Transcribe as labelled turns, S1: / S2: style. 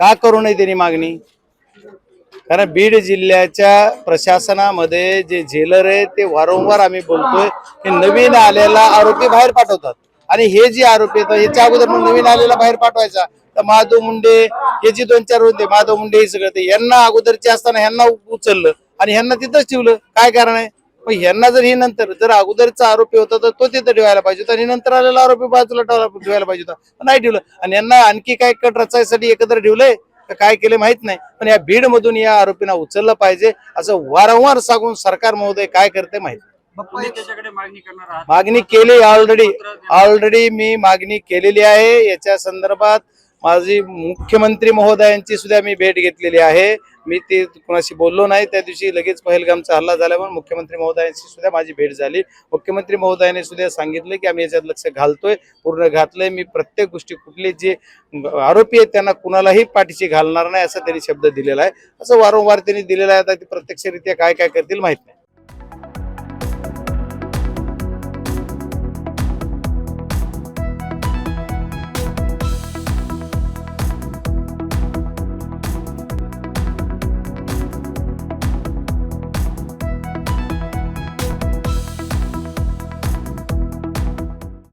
S1: का करू नये त्यांनी मागणी? कारण बीड जिल्ह्याच्या प्रशासनामध्ये जे जेलर आहे ते वारंवार आम्ही बोलतोय की नवीन आलेला आरोपी बाहेर पाठवतात. आणि हे जे आरोपी येतात याच्या अगोदर मग नवीन आलेला बाहेर पाठवायचा. तर माधव मुंडे हे जे दोन चार होते माधव मुंडे हे सगळं ते यांना अगोदरचे असताना ह्यांना उचललं आणि ह्यांना तिथंच ठेवलं. काय कारण आहे? मग ह्यांना जर हे नंतर जर अगोदरचा आरोपी होता तर तो तिथं ठेवायला पाहिजे होता आणि नंतर आलेला आरोपी बाजूला ठेवायला पाहिजे होता. पण नाही ठेवलं. आणि यांना आणखी काय कट रचायसाठी एकत्र ठेवलंय? का काय केले माहीत नाही. पण या बीड मधून या आरोपींना उचललं पाहिजे. असं वारंवार सांगून सरकार महोदय काय करते माहीत मागणी केली ऑलरेडी ऑलरेडी मी मागणी केलेली आहे. याच्या संदर्भात माझी मुख्यमंत्री महोदयांची सुद्धा मी भेट घेतलेली आहे. मी ते कुणाशी बोललो नाही त्या दिवशी लगेच पहलगामचा हल्ला झाल्यावर मुख्यमंत्री महोदयांशी सुद्धा माझी भेट झाली. मुख्यमंत्री महोदयाने सुद्धा सांगितलं की आम्ही याच्यात लक्ष घालतोय पूर्ण घातलंय. मी प्रत्येक गोष्टी कुठले जे आरोपी आहेत त्यांना कुणालाही पाठीशी घालणार नाही असा त्यांनी शब्द दिलेला आहे. असं वारंवार त्यांनी दिलेला आहे. आता ते प्रत्यक्षरित्या काय काय करतील माहीत नाही.